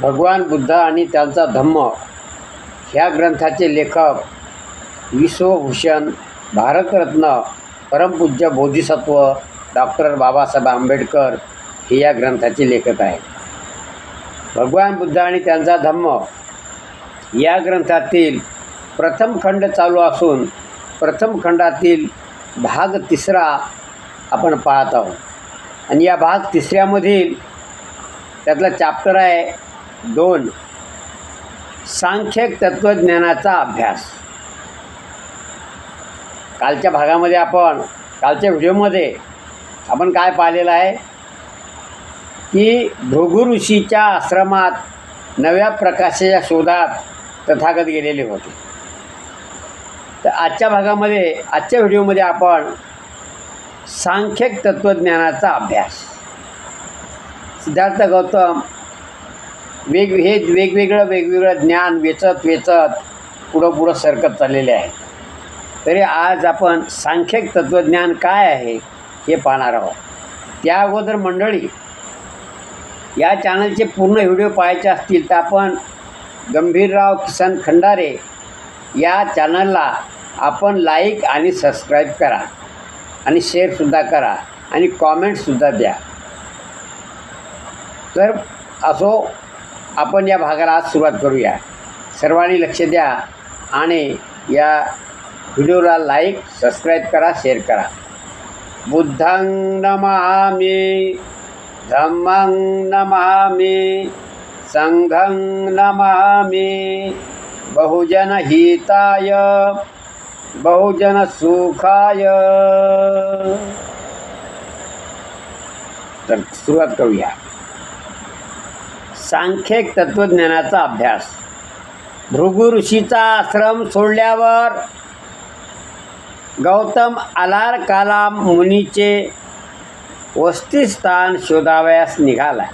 भगवान बुद्ध आणि त्यांचा धम्म. ह्या ग्रंथाचे लेखक विश्वभूषण भारतरत्न परमपूज्य बोधिसत्व डॉक्टर बाबासाहेब आंबेडकर हे या ग्रंथाचे लेखक आहेत. भगवान बुद्ध आणि त्यांचा धम्म. या ग्रंथातील प्रथम खंड चालू असून प्रथम खंडातील भाग तिसरा आपण पाहत आहोत. आणि या भाग तिसऱ्यामधील त्यातला चॅप्टर आहे दोन सांख्यक तत्त्वज्ञानाचा अभ्यास. कालच्या भागामध्ये आपण कालच्या व्हिडिओमध्ये आपण काय पाहिलेलं आहे? की भृगु ऋषीच्या आश्रमात नव्या प्रकाशाच्या शोधात तथागत गेलेले होते. तर आजच्या भागामध्ये आजच्या व्हिडिओमध्ये आपण सांख्यक तत्त्वज्ञानाचा अभ्यास. सिद्धार्थ गौतम वेग हे वेगवेगळं वेगवेगळं ज्ञान वेचत वेचत पुढं पुढं सरकत चाललेले आहे. तरी आज आपण सांख्यिक तत्त्वज्ञान काय आहे हे पाहणार आहोत. त्या अगोदर मंडळी या चॅनलचे पूर्ण व्हिडिओ पाहायचे असतील तर आपण गंभीरराव किसन खंडारे या चॅनलला आपण लाईक आणि सबस्क्राईब करा आणि शेअरसुद्धा करा आणि कॉमेंटसुद्धा द्या. तर असो आपण या भागाला आज सुरुवात करूया. सर्वांनी लक्ष द्या आणि या व्हिडिओला लाईक सबस्क्राईब करा शेअर करा. बुद्धं नमामि धम्मं नमामि संघं नमामि बहुजनहिताय बहुजनसुखाय. तर सुरुवात करूया. सांख्यिक तत्त्वज्ञानाचा अभ्यास. भृगु ऋषीचा आश्रम सोडल्यावर गौतम आलार कालाम मुनीचे वस्तीस्थान शोधावयास निघाला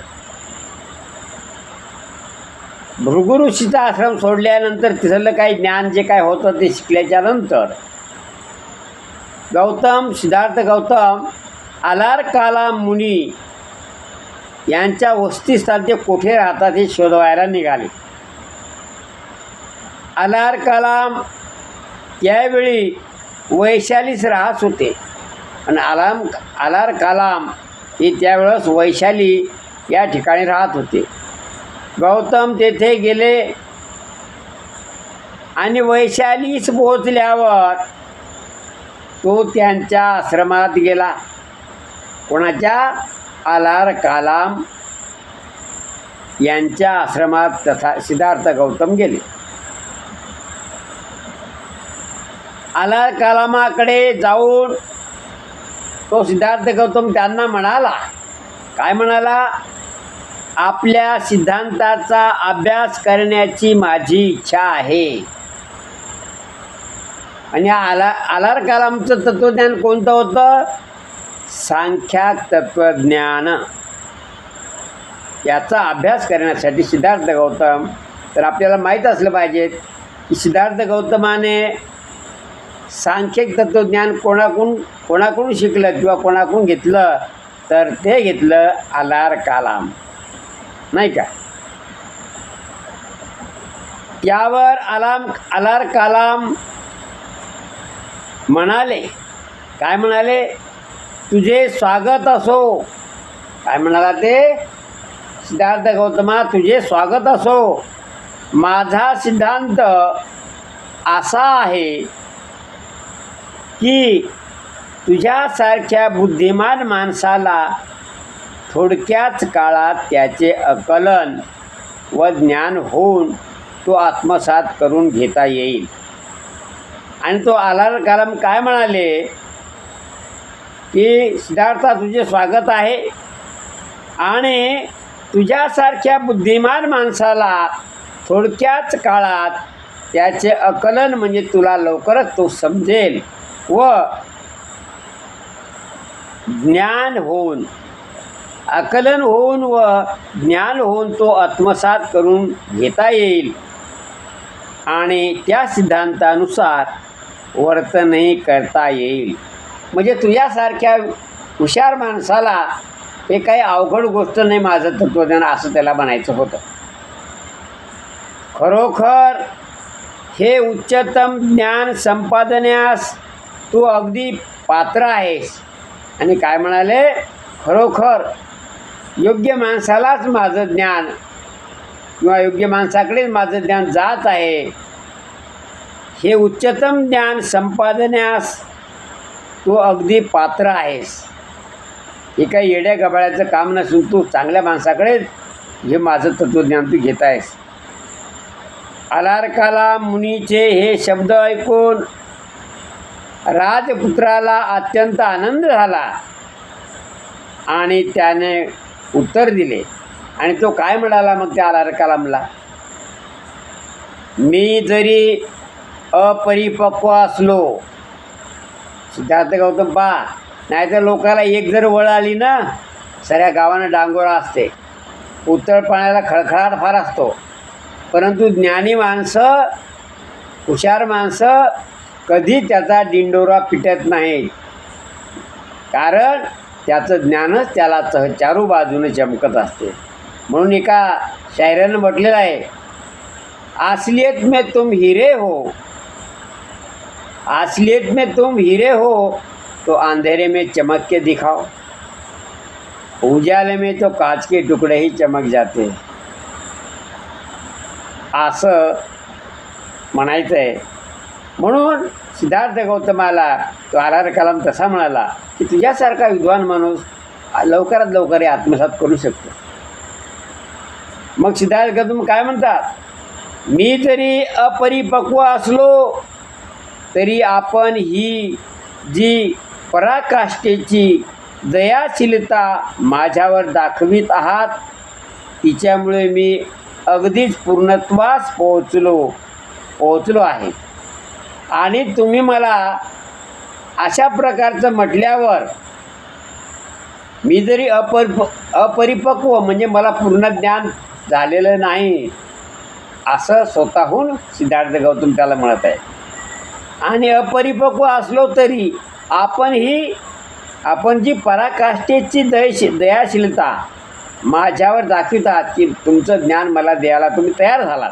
भृगु ऋषीचा आश्रम सोडल्यानंतर तिथलं काही ज्ञान जे काय होतं ते शिकल्याच्या नंतर गौतम सिद्धार्थ गौतम आलार कालाम मुनी यांच्या वस्तीस्थान ते कुठे राहतात हे शोधवायला निघाले. अनार कलाम त्यावेळी वैशालीच राहत होते. आणि आलाम अलार कलाम हे त्यावेळेस वैशाली या ठिकाणी राहत होते. गौतम तेथे गेले आणि वैशालीच पोहोचल्यावर तो त्यांच्या आश्रमात गेला. कोणाच्या? आलार कालाम यांच्या आश्रमात तथा सिद्धार्थ गौतम गेले. आलार कालामाकडे जाऊन तो सिद्धार्थ गौतम त्यांना म्हणाला काय म्हणाला? आपल्या सिद्धांताचा अभ्यास करण्याची माझी इच्छा आहे. आणि आला आलार कालामचं तत्त्वज्ञान कोणतं होतं? सांख्याक तत्त्वज्ञान याचा अभ्यास करण्यासाठी सिद्धार्थ गौतम तर आपल्याला माहीत असलं पाहिजे की सिद्धार्थ गौतमाने सांख्यिक तत्त्वज्ञान कोणाकडून कोणाकडून शिकलं किंवा कोणाकडून घेतलं तर ते घेतलं आलार कालाम. नाही का? त्यावर आलाम आलार कालाम म्हणाले. काय म्हणाले? तुझे स्वागत असो. काय म्हणाला ते? सिद्धार्थ गौतमा तुझे स्वागत असो. माझा सिद्धांत असा आहे की तुझ्यासारख्या बुद्धिमान माणसाला थोडक्याच काळात त्याचे आकलन व ज्ञान होऊन तो आत्मसात करून घेता येईल. आणि तो आलार कालम काय म्हणाले? की सिद्धार्था तुझे स्वागत आहे. आणि तुझ्यासारख्या बुद्धिमान माणसाला थोडक्याच काळात त्याचे आकलन म्हणजे तुला लवकरच तो समजेल व ज्ञान होऊन आकलन होऊन व ज्ञान होऊन तो आत्मसात करून घेता येईल. आणि त्या सिद्धांतानुसार वर्तनही करता येईल. म्हणजे तुझ्यासारख्या हुशार माणसाला हे काही अवघड गोष्ट नाही माझं तत्त्वज्ञान असं त्याला म्हणायचं होतं. खरोखर हे उच्चतम ज्ञान संपादण्यास तू अगदी पात्र आहेस. आणि काय म्हणाले? खरोखर योग्य माणसालाच माझं ज्ञान किंवा योग्य माणसाकडेच माझं ज्ञान जात आहे. हे उच्चतम ज्ञान संपादण्यास तू अगदी पात्र आहेस. हे काही येड्या गबाळ्याचं काम नसून तू चांगल्या माणसाकडे हे माझं तत्त्वज्ञान तू घेत आहेस. अलारकाला मुनीचे हे शब्द ऐकून राजपुत्राला अत्यंत आनंद झाला आणि त्याने उत्तर दिले. आणि तो काय म्हणाला मग त्या अलारकाला मला मी जरी अपरिपक्व असलो सिद्धार्थ गौतम पा नाहीतर लोकाला एक जर वळ आली ना सगळ्या गावानं डांगोरा असते. उत्तर पाण्याला खळखळाट फार असतो. परंतु ज्ञानी माणसं हुशार माणसं कधी त्याचा डिंडोरा पिटत नाही. कारण त्याचं ज्ञानच त्याला च चारू बाजूने चमकत असते. म्हणून एका शायरानं म्हटलेलं आहे असलियत में तुम हिरे हो. असलियत में तुम हीरे हो तो अंधेरे में चमक के दिखाओ। उजाले में तो कांच के टुकड़े ही चमक जाते। असं म्हणायचं आहे म्हणून सिद्धार्थ गौतमाला तो आर आर कलाम तसा म्हणाला की तुझ्यासारखा विद्वान माणूस लवकरात लवकर आत्मसात करू शकतो. मग सिद्धार्थ गौतम काय म्हणतात? मी जरी अपरिपक्व असलो तरी आपण ही जी पराकाष्ठेची दयाशीलता माझ्यावर दाखवित आहात तिच्यामुळे मी अगदीच पूर्णत्वास पोहोचलो पोहोचलो आहे. आणि तुम्ही मला अशा प्रकारचं म्हटल्यावर मी जरी अपरिप अपरिपक्व म्हणजे मला पूर्ण ज्ञान झालेलं नाही असं स्वतःहून सिद्धार्थ गौतम त्याला म्हणत आहे. आणि अपरिपक्व असलो तरी आपण ही आपण जी पराकाष्ठेची दयश दयाशीलता माझ्यावर दाखवितात की तुमचं ज्ञान मला द्यायला तुम्ही तयार झालात.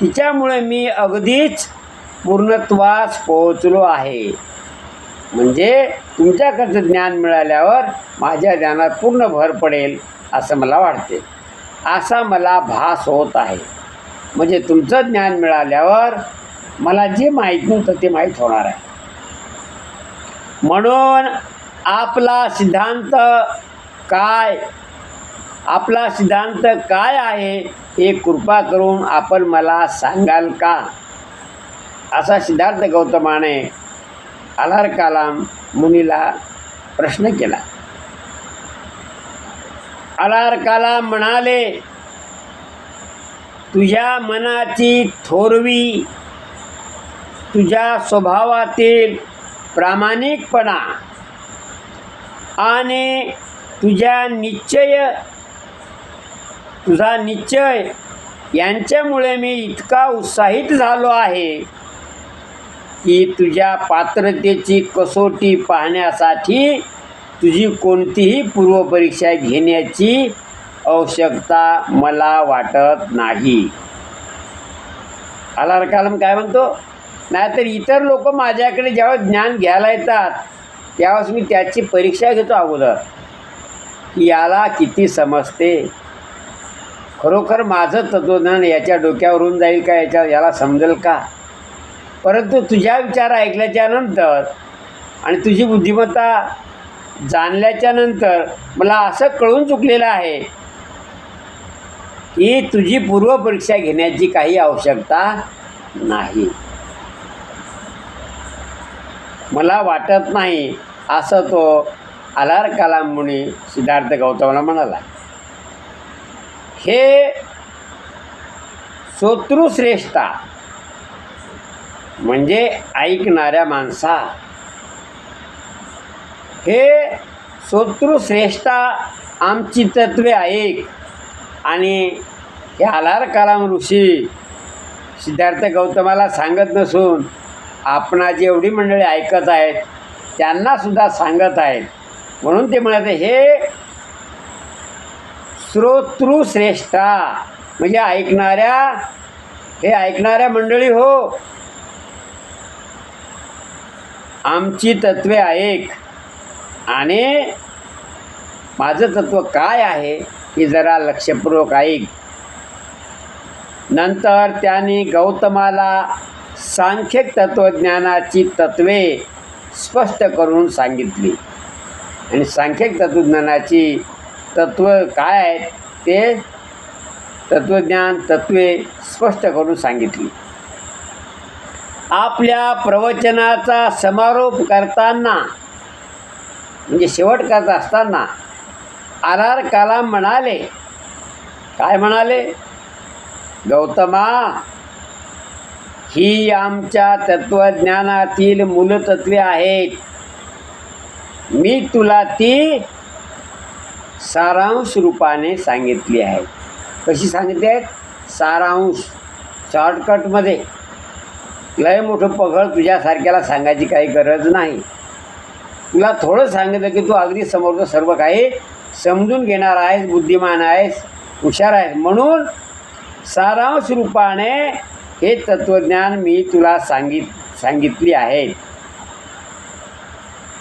तिच्यामुळे मी अगदीच पूर्णत्वास पोहोचलो आहे. म्हणजे तुमच्याकडचं ज्ञान मिळाल्यावर माझ्या ज्ञानात पूर्ण भर पडेल असं मला वाटते. असा मला भास होत आहे. म्हणजे तुमचं ज्ञान मिळाल्यावर मला जे माहीत नव्हतं ते माहीत होणार आहे. म्हणून आपला सिद्धांत काय? आपला सिद्धांत काय आहे? हे कृपा करून आपण मला सांगाल का? असा सिद्धार्थ गौतमाने अलार कलाम मुनीला प्रश्न केला. अलार कलाम म्हणाले तुझ्या मनाची थोरवी तुझ्या स्वभावातील प्रामाणिकपणा आणि तुझ्या निश्चय तुझा निश्चय यांच्यामुळे मी इतका उत्साहित झालो आहे की तुझ्या पात्रतेची कसोटी पाहण्यासाठी तुझी कोणतीही पूर्वपरीक्षा घेण्याची आवश्यकता मला वाटत नाही. आला कालम काय म्हणतो? नाहीतर इतर लोक माझ्याकडे जेव्हा ज्ञान घ्यायला येतात त्यावेळेस मी त्याची परीक्षा घेतो अगोदर. की याला किती समजते? खरोखर माझं तत्वज्ञान याच्या डोक्यावरून जाईल का? याच्या याला समजेल का? परंतु तुझ्या विचार ऐकल्याच्या नंतर आणि तुझी बुद्धिमत्ता जाणल्याच्या नंतर मला असं कळून चुकलेलं आहे की तुझी पूर्वपरीक्षा घेण्याची काही आवश्यकता नाही. मला वाटत नाही असं तो अलार कलाम मुनी सिद्धार्थ गौतमला म्हणाला. हे शत्रुश्रेष्ठा म्हणजे ऐकणाऱ्या माणसा. हे शत्रुश्रेष्ठा आमची तत्वे ऐक आणि हे आलार कलाम ऋषी सिद्धार्थ गौतमाला सांगत नसून आपणा जेवढी मंडळी ऐकत आहेत त्यांनासुद्धा सांगत आहेत. म्हणून ते म्हणत हे श्रोतृश्रेष्ठा म्हणजे ऐकणाऱ्या हे ऐकणाऱ्या मंडळी हो आमची तत्वे ऐक आणि माझं तत्व काय आहे हे जरा लक्षपूर्वक ऐक. नंतर त्यांनी गौतमाला सांख्यिक तत्त्वज्ञानाची तत्वे स्पष्ट करून सांगितली. आणि सांख्यिक तत्त्वज्ञानाची तत्व काय आहेत ते तत्त्वज्ञान तत्वे स्पष्ट करून सांगितली. आपल्या प्रवचनाचा समारोप करताना म्हणजे शेवट करत असताना आर आर कलाम म्हणाले. काय म्हणाले? गौतमा ही आमच्या तत्त्वज्ञानातील मूलतत्वे आहेत. मी तुला ती सारांश रूपाने सांगितली आहे. कशी सांगितली आहेत सारांश. शॉर्टकटमध्ये. लय मोठं पगळ तुझ्यासारख्याला सांगायची काही गरज नाही. तुला थोडं सांगितलं की तू अगदी समोरचं सर्व काही समजून घेणार आहेस बुद्धिमान आहेस हुशार आहेस. म्हणून सारांश रूपाने हे तत्त्वज्ञान मी तुला सांगित सांगितली आहे.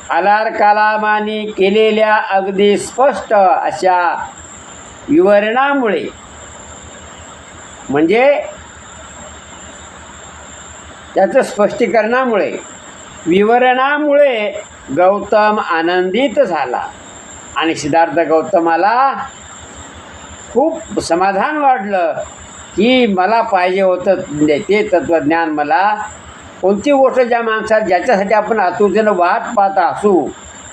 अलार कलामाने केलेल्या अगदी स्पष्ट अशा विवरणामुळे म्हणजे त्याचं स्पष्टीकरणामुळे विवरणामुळे गौतम आनंदित झाला आणि सिद्धार्थ गौतमाला खूप समाधान वाटलं. की मला पाहिजे होतं म्हणजे ते तत्त्वज्ञान मला. कोणती गोष्ट ज्या माणसात ज्याच्यासाठी आपण आतुरतेनं वाट पाहत असू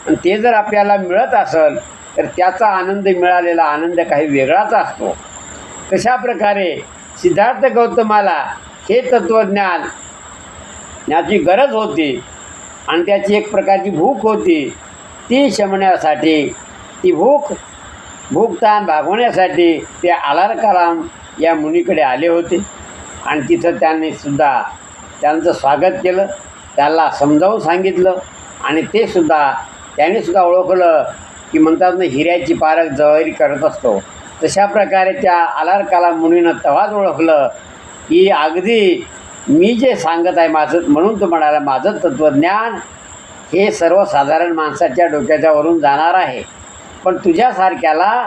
आणि ते जर आपल्याला मिळत असेल तर त्याचा आनंद मिळालेला आनंद काही वेगळाच असतो. कशा प्रकारे सिद्धार्थ गौतमाला हे तत्त्वज्ञान याची गरज होती आणि त्याची एक प्रकारची भूक होती ती शमण्यासाठी ती भूक भूकतान भागवण्यासाठी ते आलार कलाम या मुनीकडे आले होते. आणि तिथं त्यांनी सुद्धा त्यांचं स्वागत केलं. त्याला समजावून सांगितलं. आणि ते सुद्धा त्याने सुद्धा ओळखलं की म्हणतात ना हिऱ्याची पारख जवारी करत असतो. तशा प्रकारे त्या आलार मुनीनं तेव्हाच ओळखलं की अगदी मी जे सांगत आहे माझं म्हणून तो म्हणाला माझं तत्त्वज्ञान हे सर्वसाधारण माणसाच्या डोक्याच्या वरून जाणार आहे. पण तुझ्यासारख्याला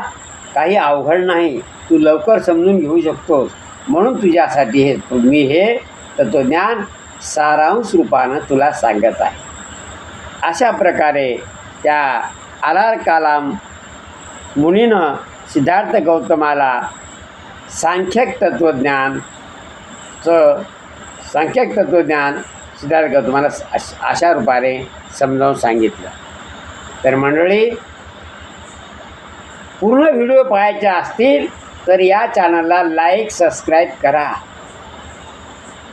काही अवघड नाही. तू लवकर समजून घेऊ शकतोस. म्हणून तुझ्यासाठी हे मी हे तत्त्वज्ञान सारांश रूपानं तुला सांगत आहे. अशा प्रकारे त्या आलार कालाम मुनीनं सिद्धार्थ गौतमाला सांख्यक तत्त्वज्ञानचं सांख्यक तत्त्वज्ञान सिद्धार्थ गौतमाला अश अशा रूपाने समजावून सांगितलं. तर मंडळी पूर्ण व्हिडिओ पाहायचे असतील तर या चॅनलला लाईक सबस्क्राईब करा.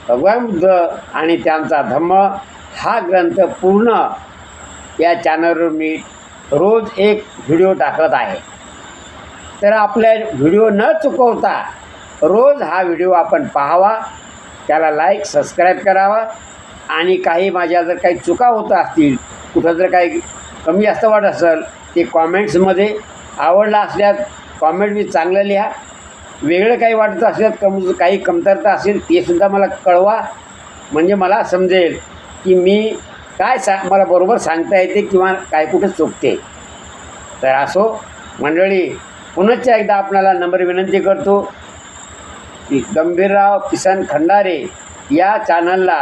भगवान बुद्ध आणि त्यांचा धम्म हा ग्रंथ पूर्ण या चॅनलवर मी रोज एक व्हिडिओ टाकत आहे. तर आपल्या व्हिडिओ न चुकवता रोज हा व्हिडिओ आपण पाहावा त्याला लाईक सबस्क्राईब करावा आणि काही माझ्या जर काही चुका होत असतील कुठं जर काही कमी जास्त वाटत असेल ते कॉमेंट्समध्ये आवडला असल्यात कॉमेंट मी चांगलं लिहा. वेगळं काही वाटत असेल कम काही कमतरता असेल ते सुद्धा मला कळवा. म्हणजे मला समजेल की मी काय सा मला बरोबर सांगता येते किंवा काय कुठं चुकते. तर असो मंडळी पुनश्च एकदा आपणाला नंबर विनंती करतो की गंभीरराव किसन खंडारे या चॅनलला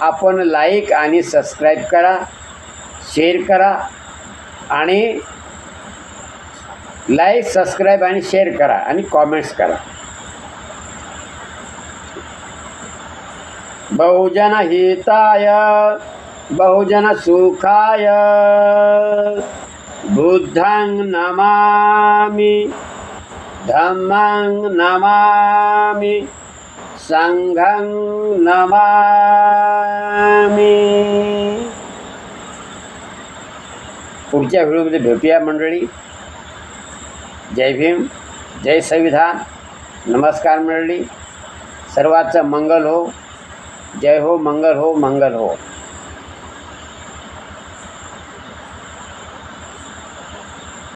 आपण लाईक आणि सबस्क्राईब करा शेअर करा आणि लाईक सबस्क्राईब आणि शेअर करा आणि कॉमेंट्स करा. बहुजन हिताय बहुजन सुखाय बुद्धांग नमामी धम्मांग नमामी संघं नमामी. पुढच्या व्हिडिओमध्ये भेटूया मंडळी. जय भीम जय संविधान. नमस्कार मंडळी. सर्वांचं मंगल हो. जय हो मंगल हो मंगल हो.